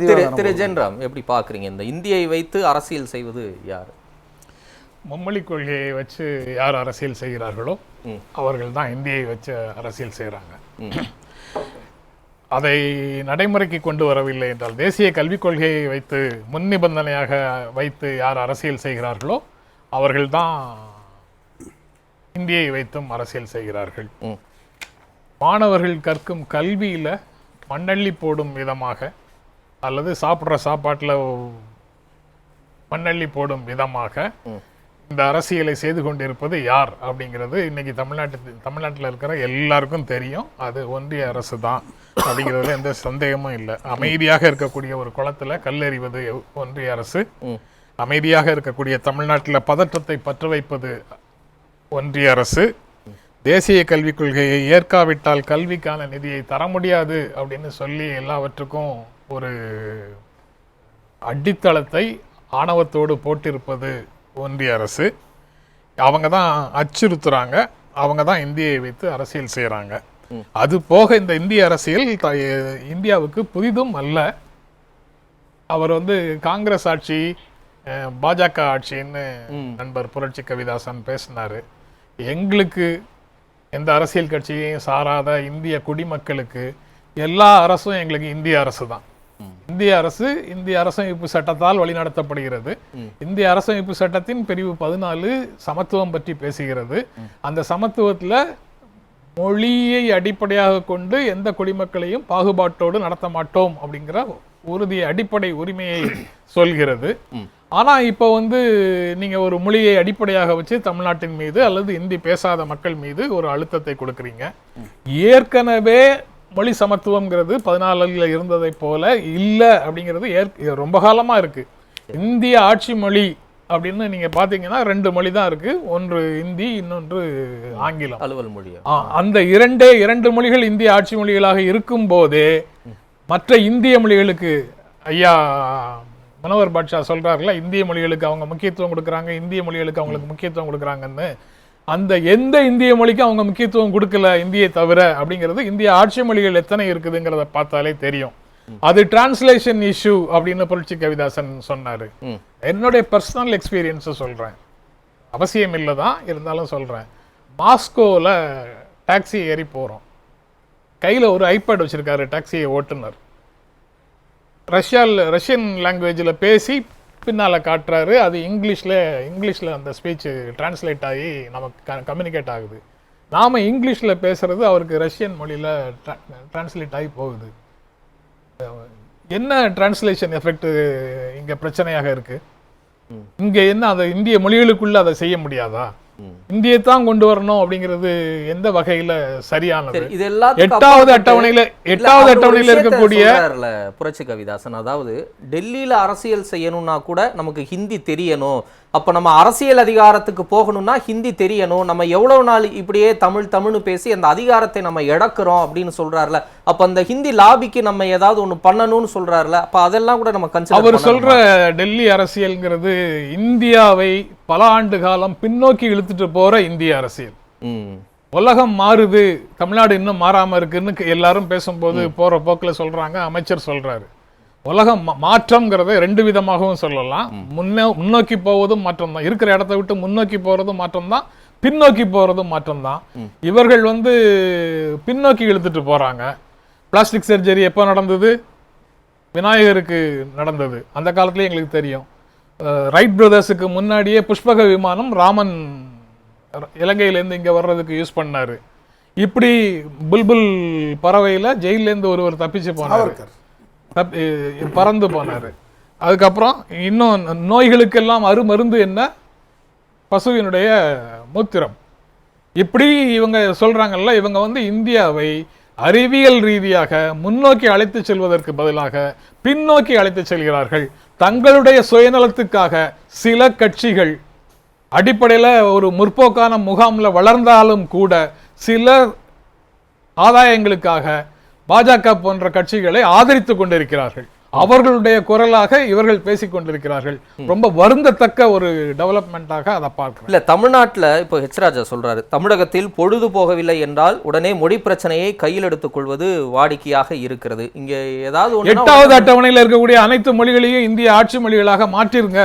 திரு திரு ஜென்ராம் எப்படி பார்க்குறீங்க இந்த இந்தியை வைத்து அரசியல் செய்வது யார்? மும்மொழி கொள்கையை வச்சு யார் அரசியல் செய்கிறார்களோ. அவர்கள் தான் இந்தியை வச்சு அரசியல் செய்கிறாங்க. அதை நடைமுறைக்கு கொண்டு வரவில்லை என்றால் தேசிய கல்விக் கொள்கையை வைத்து முன் நிபந்தனையாக வைத்து யார் அரசியல் செய்கிறார்களோ அவர்கள்தான் இந்தியை வைத்தும் அரசியல் செய்கிறார்கள். மாணவர்கள் கற்கும் கல்வியில மண்ணள்ளி போடும் விதமாக அல்லது சாப்பிட்ற சாப்பாட்டில் மண்ணள்ளி போடும் விதமாக இந்த அரசியலை செய்து கொண்டிருப்பது யார் அப்படிங்கிறது இன்னைக்கு தமிழ்நாட்டு தமிழ்நாட்டில் இருக்கிற எல்லாருக்கும் தெரியும். அது ஒன்றிய அரசு தான் அப்படிங்கிறதுல எந்த சந்தேகமும் இல்லை. அமைதியாக இருக்கக்கூடிய ஒரு குளத்துல கல்லெறிவது ஒன்றிய அரசு. அமைதியாக இருக்கக்கூடிய தமிழ்நாட்டில் பதற்றத்தை பற்ற வைப்பது ஒன்றிய அரசு. தேசிய கல்விக் கொள்கையை ஏற்காவிட்டால் கல்விக்கான நிதியை தர முடியாது அப்படின்னு சொல்லி எல்லாவற்றுக்கும் ஒரு அடித்தளத்தை ஆணவத்தோடு போட்டிருப்பது ஒன்றிய அரசு. அவங்க தான் அச்சுறுத்துறாங்க. அவங்க தான் இந்தியை வைத்து அரசியல் செய்கிறாங்க அது போக இந்த இந்திய அரசியல் இந்தியாவுக்கு புதிதும் அல்ல. அவர் வந்து காங்கிரஸ் ஆட்சி பாஜக ஆட்சின்னு நண்பர் புரட்சி கவிதாசன் பேசினாரு. எங்களுக்கு எந்த அரசியல் கட்சியையும் சாராத இந்திய குடிமக்களுக்கு எல்லா அரசும் எங்களுக்கு இந்திய அரசு தான் இந்திய அரசு இந்திய அரசமைப்பு சட்டத்தால் வழிநடத்தப்படுகிறது. இந்திய அரசமைப்பு சட்டத்தின் பிரிவு பதினாலு சமத்துவம் பற்றி பேசுகிறது. அந்த சமத்துவத்துல மொழியை அடிப்படையாக கொண்டு எந்த குடிமக்களையும் பாகுபாட்டோடு நடத்த மாட்டோம் அப்படிங்கிற உறுதி அடிப்படை உரிமையை சொல்கிறது. ஆனா இப்போ வந்து நீங்க ஒரு மொழியை அடிப்படையாக வச்சு தமிழ்நாட்டின் மீது அல்லது இந்தி பேசாத மக்கள் மீது ஒரு அழுத்தத்தை கொடுக்குறீங்க. ஏற்கனவே மொழி சமத்துவம்ங்கிறது பதினாலுல இருந்ததை போல இல்ல அப்படிங்கிறது ஏற்க ரொம்ப காலமா இருக்கு. இந்திய ஆட்சி மொழி அப்படின்னு நீங்க பாத்தீங்கன்னா ரெண்டு மொழி தான் இருக்கு. ஒன்று இந்தி இன்னொன்று ஆங்கிலம். அலுவல் மொழியா? ஆ, அந்த இரண்டே இரண்டு மொழிகள் இந்திய ஆட்சி மொழிகளாக இருக்கும் போதே மற்ற இந்திய மொழிகளுக்கு ஐயா மனோகர் பாட்ஷா சொல்றாருல இந்திய மொழிகளுக்கு அவங்க முக்கியத்துவம் கொடுக்குறாங்க இந்திய மொழிகளுக்கு அவங்களுக்கு முக்கியத்துவம் கொடுக்குறாங்கன்னு. அந்த எந்த இந்திய மொழிக்கும் அவங்க முக்கியத்துவம் கொடுக்கல இந்தியை தவிர அப்படிங்கிறது இந்திய ஆட்சி மொழிகள் எத்தனை இருக்குதுங்கிறத பார்த்தாலே தெரியும். அது டிரான்ஸ்லேஷன் இஷ்யூ அப்படின்னு புரட்சி கவிதாசன் சொன்னாரு. என்னுடைய பர்சனல் எக்ஸ்பீரியன்ஸை சொல்றேன். அவசியம் இல்லை தான் இருந்தாலும் சொல்கிறேன் மாஸ்கோவில் டாக்ஸி ஏறி போகிறோம் கையில் ஒரு ஐபேட் வச்சுருக்காரு டாக்ஸியை ஓட்டுநர். ரஷ்யாவில் ரஷ்யன் லாங்குவேஜில் பேசி பின்னால் காட்டுறாரு. அது இங்கிலீஷில் இங்கிலீஷில் அந்த ஸ்பீச் டிரான்ஸ்லேட் ஆகி நமக்கு கம்யூனிகேட் ஆகுது. நாம் இங்கிலீஷில் பேசுறது அவருக்கு ரஷ்யன் மொழியில் டிரான்ஸ்லேட் ஆகி போகுது. என்ன டிரான்ஸ்லேஷன் எஃபெக்ட் இங்கே பிரச்சனையாக இருக்கு? இங்க என்ன அதை இந்திய மொழிகளுக்குள்ள அதை செய்ய முடியாதா? இந்தியை தான் கொண்டு வரணும் அப்படிங்கிறது எந்த வகையில சரியானது? சரி இது எல்லாத்துக்கும் எட்டாவது அட்டவணையில எட்டாவது அட்டவணையில இருக்கக்கூடிய புரட்சி கவிதாசன். அதாவது டெல்லியில அரசியல் செய்யணும்னா கூட நமக்கு ஹிந்தி தெரியணும். அப்ப நம்ம அரசியல் அதிகாரத்துக்கு போகணும்னா ஹிந்தி தெரியணும். நம்ம எவ்வளவு நாள் இப்படியே தமிழ் தமிழ்னு பேசி அந்த அதிகாரத்தை நம்ம இழக்கிறோம் அப்படின்னு சொல்றாருல. அப்ப அந்த ஹிந்தி லாபிக்கு நம்ம ஏதாவது ஒண்ணு பண்ணணும்னு சொல்றாருல. அப்ப அதெல்லாம் கூட நம்ம கன்சிடர் அவர் சொல்ற டெல்லி அரசியல்ங்கிறது இந்தியாவை பல ஆண்டு காலம் பின்னோக்கி இழுத்துட்டு போற இந்திய அரசியல். உலகம் மாறுது. தமிழ்நாடு இன்னும் மாறாம இருக்குன்னு எல்லாரும் பேசும்போது போற போக்குல சொல்றாங்க. அமைச்சர் சொல்றாரு. உலகம் மாற்றம்ங்கிறத ரெண்டு விதமாகவும் சொல்லலாம். முன்னே முன்னோக்கி போவதும் மாற்றம் தான் இருக்கிற இடத்த விட்டு முன்னோக்கி போறதும் மாற்றம் தான் பின்னோக்கி போறதும் மாற்றம் தான் இவர்கள் வந்து பின்னோக்கி இழுத்துட்டு போறாங்க. பிளாஸ்டிக் சர்ஜரி எப்போ நடந்தது? விநாயகருக்கு நடந்தது. அந்த காலத்துலயே எங்களுக்கு தெரியும். ரைட் பிரதர்ஸுக்கு முன்னாடியே புஷ்பக விமானம் ராமன் இலங்கையிலேருந்து இங்க வர்றதுக்கு யூஸ் பண்ணாரு. இப்படி புல்புல் பறவையில ஜெயிலேருந்து ஒருவர் தப்பிச்சு போனாரு. பறந்து போனாரு. அதுக்கப்புறம் இன்னும் நோய்களுக்கெல்லாம் அருமருந்து என்ன? பசுவினுடைய மூத்திரம். இப்படி இவங்க சொல்றாங்கல்ல இவங்க வந்து இந்தியாவை அறிவியல் ரீதியாக முன்னோக்கி அழைத்து செல்வதற்கு பதிலாக பின்னோக்கி அழைத்து செல்கிறார்கள். தங்களுடைய சுயநலத்துக்காக சில கட்சிகள் அடிப்படையில ஒரு முற்போக்கான முகாம்ல வளர்ந்தாலும் கூட சில ஆதாயங்களுக்காக பாஜக போன்ற கட்சிகளை ஆதரித்துக் கொண்டிருக்கிறார்கள். அவர்களுடைய குரலாக இவர்கள் பேசிக் கொண்டிருக்கிறார்கள். ரொம்ப வருந்தத்தக்க ஒரு டெவலப்மெண்ட்டாக அதை பார்க்கிறேன். இல்ல தமிழ்நாட்டுல இப்போ ஹெச் ராஜா சொல்றாரு தமிழகத்தில் பொழுது போகவில்லை என்றால் உடனே மொழி பிரச்சனையை கையில் எடுத்துக் கொள்வது வாடிக்கையாக இருக்கிறது. இங்க ஏதாவது எட்டாவது அட்டவணையில் இருக்கக்கூடிய அனைத்து மொழிகளையும் இந்திய ஆட்சி மொழிகளாக மாற்றிருங்க.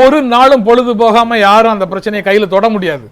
ஒரு நாளும் பொழுது போகாம யாரும் அந்த பிரச்சனையை கையில தொட முடியாது.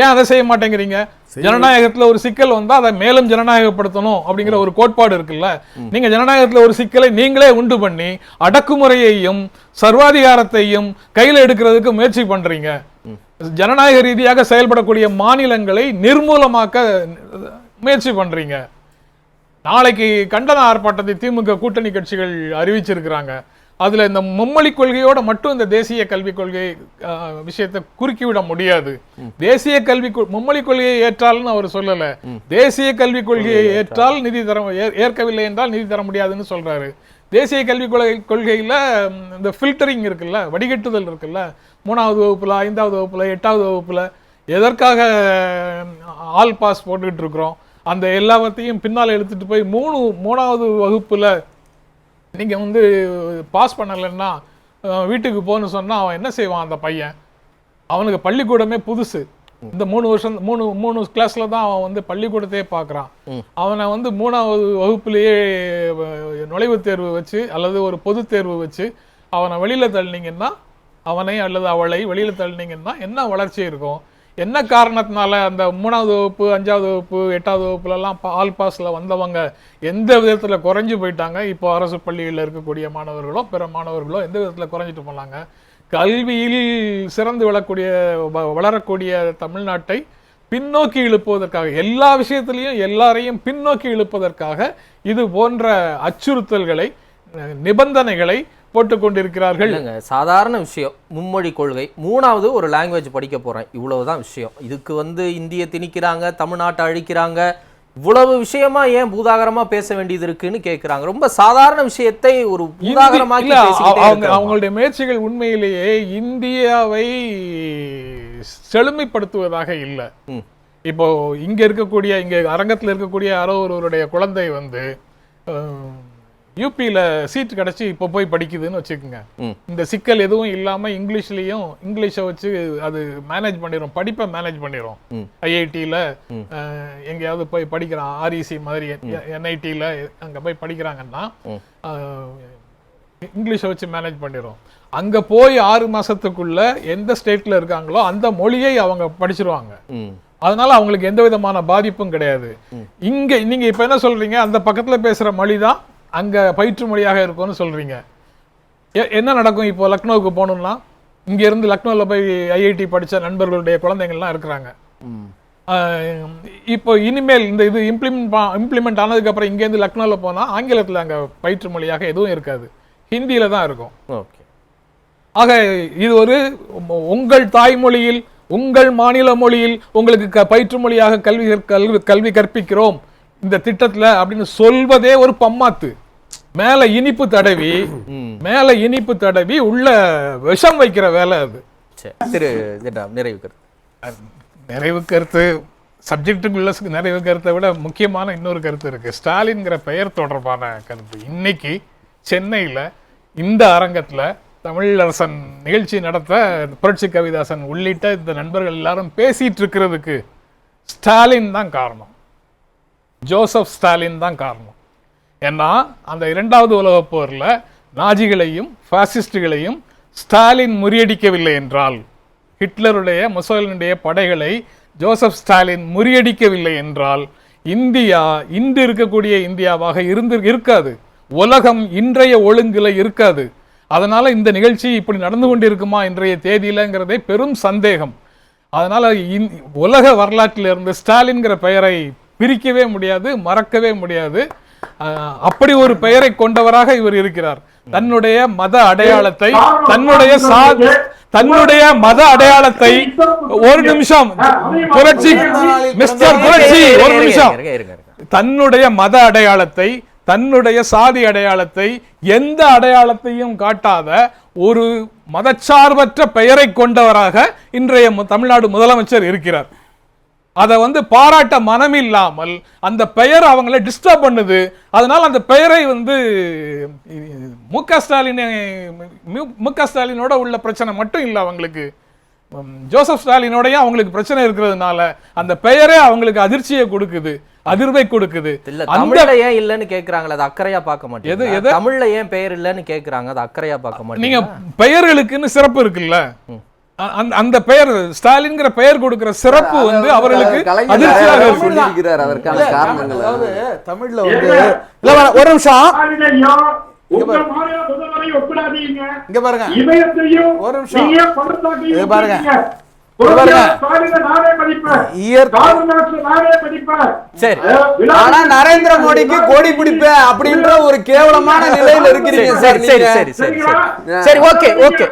ஏன் அதை செய்ய மாட்டேங்கிறீங்க? ஜனநாயகத்துல ஒரு சிக்கல் வந்தா அதை மேலும் ஜனநாயகப்படுத்தணும் அப்படிங்கிற ஒரு கோட்பாடு இருக்குல்ல? நீங்க ஜனநாயகத்துல ஒரு சிக்கலை நீங்களே உண்டு பண்ணி அடக்குமுறையையும் சர்வாதிகாரத்தையும் கையில எடுக்கிறதுக்கு முயற்சி பண்றீங்க. ஜனநாயக ரீதியாக செயல்படக்கூடிய மாநிலங்களை நிர்மூலமாக்க முயற்சி பண்றீங்க. நாளைக்கு கண்டன ஆர்ப்பாட்டத்தை திமுக கூட்டணி கட்சிகள் அறிவிச்சிருக்கிறாங்க. அதுல இந்த மும்மொழி கொள்கையோட மட்டும் இந்த தேசிய கல்விக் கொள்கை விஷயத்தை குறுக்கிவிட முடியாது. தேசிய கல்வி மும்மொழி கொள்கையை ஏற்றால்னு அவர் சொல்லல. தேசிய கல்விக் கொள்கையை ஏற்றால் நிதி தர ஏற்கவில்லை என்றால் நிதி தர முடியாதுன்னு சொல்றாரு. தேசிய கல்விக் கொள்கை கொள்கையில இந்த ஃபில்டரிங் இருக்குல்ல வடிகட்டுதல் இருக்குல்ல மூணாவது வகுப்புல ஐந்தாவது வகுப்புல எட்டாவது வகுப்புல எதற்காக ஆல் பாஸ் போட்டுக்கிட்டு இருக்கிறோம் அந்த எல்லாத்தையும் பின்னால் எடுத்துட்டு போய் மூணு மூணாவது வகுப்புல நீங்க வந்து பாஸ் பண்ணலைன்னா வீட்டுக்கு போன்னு சொன்னா அவன் என்ன செய்வான் அந்த பையன்? அவனுக்கு பள்ளிக்கூடமே புதுசு. இந்த மூணு வருஷம் மூணு மூணு கிளாஸ்ல தான் அவன் வந்து பள்ளிக்கூடத்தையே பார்க்கறான் அவனை வந்து மூணாவது வகுப்புலயே நுழைவுத் தேர்வு வச்சு அல்லது ஒரு பொது தேர்வு வச்சு அவனை வெளியில தள்ளினீங்கன்னா அவனை அல்லது அவளை வெளியில தள்ளினீங்கன்னா என்ன வளர்ச்சி இருக்கும்? என்ன காரணத்தினால அந்த மூணாவது வகுப்பு அஞ்சாவது வகுப்பு எட்டாவது வகுப்புலலாம் ஆல் பாஸில் வந்தவங்க எந்த விதத்தில் குறைஞ்சு போயிட்டாங்க? இப்போ அரசு பள்ளியில் இருக்கக்கூடிய மாணவர்களோ பிற மாணவர்களோ எந்த விதத்தில் குறைஞ்சிட்டு போனாங்க? கல்வியில் சிறந்து விளக்கூடிய வ- வளரக்கூடிய தமிழ்நாட்டை பின்னோக்கி இழுப்பதற்காக எல்லா விஷயத்திலையும் எல்லாரையும் பின்னோக்கி இழுப்பதற்காக இது போன்ற அச்சுறுத்தல்களை நிபந்தனைகளை போட்டுக் கொண்டிருக்கிறார்கள் இல்லைங்க சாதாரண விஷயம். மும்மொழி கொள்கை. மூணாவது ஒரு லாங்குவேஜ் படிக்க போறேன். இவ்வளவுதான் விஷயம். இதுக்கு வந்து இந்திய திணிக்கிறாங்க தமிழ்நாட்டை அழிக்கிறாங்க. இவ்வளவு விஷயமா ஏன் பூதாகரமா பேச வேண்டியது இருக்குன்னு கேக்குறாங்க. ரொம்ப சாதாரண விஷயத்தை ஒரு பேசிக்கிட்டே அவங்க. அவங்களுடைய முயற்சிகள் உண்மையிலேயே இந்தியாவை செழுமைப்படுத்துவதாக இல்லை. இப்போ இங்க இருக்கக்கூடிய இங்க அரங்கத்துல இருக்கக்கூடிய யாரோ ஒருவருடைய குழந்தை வந்து யூபியில சீட் கிடைச்சி இப்போ போய் படிக்குதுன்னு வச்சுக்கோங்க. இந்த சிக்கல் எதுவும் இல்லாம இங்கிலீஷ்லயும் இங்கிலீஷை வச்சு அது மேனேஜ் பண்ணிரும் படிப்பை மேனேஜ் பண்ணிரும். ம். ஐஐடியில் எங்கேயாவது போய் படிக்கிறான் ஆர்இசி மாதிரி என்ஐடியில் அங்க போய் படிக்கிறாங்கன்னா இங்கிலீஷை வச்சு மேனேஜ் பண்ணிரும். அங்க போய் ஆறு மாசத்துக்குள்ள எந்த ஸ்டேட்ல இருக்காங்களோ அந்த மொழியை அவங்க படிச்சிருவாங்க. அதனால அவங்களுக்கு எந்த விதமான பாதிப்பும் கிடையாது. இங்க நீங்க இப்ப என்ன சொல்றீங்க? அந்த பக்கத்துல பேசுற மொழி தான் அங்க பயிற்று மொழியாக இருக்கும்னு சொல்றீங்க. எ- என்ன நடக்கும் இப்போ லக்னோவுக்கு போகணும்னா இங்க இருந்து லக்னோல போய் ஐஐடி படிச்ச நண்பர்களுடைய குழந்தைங்கள்லாம் இருக்கிறாங்க. இப்போ இனிமேல் இந்த இது இம்ப்ளிமெண்ட் இம்ப்ளிமெண்ட் ஆனதுக்கு அப்புறம் இங்கேருந்து லக்னோல போனா ஆங்கிலத்துல அங்க பயிற்று மொழியாக எதுவும் இருக்காது. ஹிந்தியில தான் இருக்கும். ஓகே. ஆக இது ஒரு உங்கள் தாய்மொழியில் உங்கள் மாநில மொழியில் உங்களுக்கு க பயிற்று மொழியாக கல்வி கல்வி கல்வி கற்பிக்கிறோம். இந்த திட்டத்துல அப்படின்னு சொல்வதே ஒரு பம்மாத்து. மேல இனிப்பு தடவி. மேல இனிப்பு தடவி உள்ள விஷம் வைக்கிற வேலை அது. திரு நிறைவு கருத்து. நிறைவு கருத்து சப்ஜெக்டுக்குள்ள நிறைவு கருத்தை விட முக்கியமான இன்னொரு கருத்து இருக்கு. ஸ்டாலின்ங்கிற பெயர் தொடர்பான கருத்து. இன்னைக்கு சென்னையில இந்த அரங்கத்துல தமிழரசன் நிகழ்ச்சி நடத்த புரட்சி கவிதாசன் உள்ளிட்ட இந்த நண்பர்கள் எல்லாரும் பேசிட்டு இருக்கிறதுக்கு ஸ்டாலின் தான் காரணம். ஜோசப் ஸ்டாலின் தான் காரணம். ஏன்னா அந்த இரண்டாவது உலகப் போரில் நாஜிகளையும் ஃபாசிஸ்டுகளையும் ஸ்டாலின் முறியடிக்கவில்லை என்றால் ஹிட்லருடைய முசோலினுடைய படைகளை ஜோசப் ஸ்டாலின் முறியடிக்கவில்லை என்றால் இந்தியா இன்று இருக்கக்கூடிய இந்தியாவாக இருந்து இருக்காது. உலகம் இன்றைய ஒழுங்கில் இருக்காது. அதனால் இந்த நிகழ்ச்சி இப்படி நடந்து கொண்டிருக்குமா இன்றைய தேதியிலங்கிறதே பெரும் சந்தேகம். அதனால் இந்- உலக வரலாற்றில் இருந்து ஸ்டாலின்கிற பெயரை பிரிக்கவே முடியாது மறக்கவே முடியாது. அப்படி ஒரு பெயரை கொண்டவராக இவர் இருக்கிறார். தன்னுடைய மத அடையாளத்தை தன்னுடைய சா தன்னுடைய மத அடையாளத்தை ஒரு நிமிஷம் புரட்சி மிஸ்டர் புரட்சி ஒரு நிமிஷம். தன்னுடைய மத அடையாளத்தை தன்னுடைய சாதி அடையாளத்தை எந்த அடையாளத்தையும் காட்டாத ஒரு மதச்சார்பற்ற பெயரை கொண்டவராக இன்றைய தமிழ்நாடு முதலமைச்சர் இருக்கிறார். அதை வந்து பாராட்ட மனமில்லாமல் அந்த பெயர் அவங்கள டிஸ்டர்ப் பண்ணுது. அதனால அந்த பெயரை வந்து மு க ஸ்டாலின் மு- க ஸ்டாலினோட உள்ள பிரச்சனை மட்டும் இல்லை அவங்களுக்கு. ஜோசப் ஸ்டாலினோடயும் அவங்களுக்கு பிரச்சனை இருக்கிறதுனால அந்த பெயரே அவங்களுக்கு அதிர்ச்சியை கொடுக்குது அதிர்வை கொடுக்குது. இல்ல தமிழ்ல ஏன் இல்லன்னு கேக்குறாங்களே அது அக்கறையா பார்க்க மாட்டீங்க எது- எது? தமிழ்ல ஏன் பெயர் இல்லன்னு கேக்குறாங்க அது அக்கறையா பார்க்க நீங்க மாட்டீங்க பெயர்களுக்குன்னு சிறப்பு இருக்குல்ல. அந்த அந்த பெயர் ஸ்டாலின்ங்கிற பெயர் கொடுக்கிற சிறப்பு வந்து அவர்களுக்கு அதிர்ச்சியாக நிறைய இருக்கு சொல்லியிருக்கிறார் அதற்கான காரணங்கள் அதாவது தமிழ்ல வந்து? இல்ல ஒரு நிமிஷம். இங்க பாருங்க ஒரு நிமிஷம். பாருங்க. ஆனா நரேந்திர மோடிக்கு கோடி பிடிப்பேன் அப்படின்ற ஒரு கேவலமான நிலையில இருக்கிறீங்க சரி சார் சரி. சரி ஓகே ஓகே.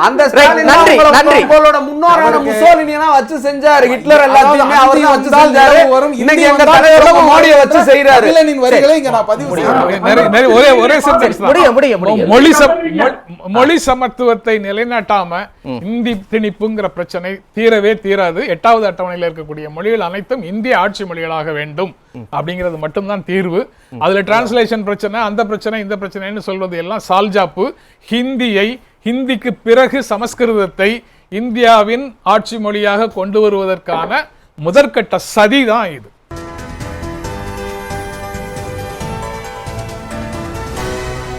அந்த நன்றி, நன்றி. உங்களோட முன்னோரான முசோலினி வச்சு செஞ்சாரு. ஹிட்லர் எல்லாத்தையுமே அதாவது அவர் தான் வச்சு செஞ்சாரு. இன்னைக்கு எங்க வந்தால் தலைவர் உலகம் மோடியை வச்சு செய்யறாரு தமிழனின் வரிகளை இங்க நான் பதிவு செய்யறேன் ஒரே ஒரே தான். முடிய முடிய முடிய மொழி மொழி சமத்துவத்தை நிலைநாட்டாம இந்தி திணிப்புங்கிற பிரச்சனை தீரவே தீராது. எட்டாவது அட்டவணையில் இருக்கக்கூடிய மொழிகள் அனைத்தும் இந்திய ஆட்சி மொழிகளாக வேண்டும். அப்படிங்கிறது மட்டும்தான் தீர்வு. அதுல டிரான்ஸ்லேஷன் பிரச்சனை அந்த பிரச்சனை இந்த பிரச்சனைன்னு சொல்வது எல்லாம் சால்ஜாப்பு. ஹிந்தியை ஹிந்திக்கு பிறகு சமஸ்கிருதத்தை இந்தியாவின் ஆட்சி மொழியாக கொண்டு வருவதற்கான முதற்கட்ட சதி தான் இது.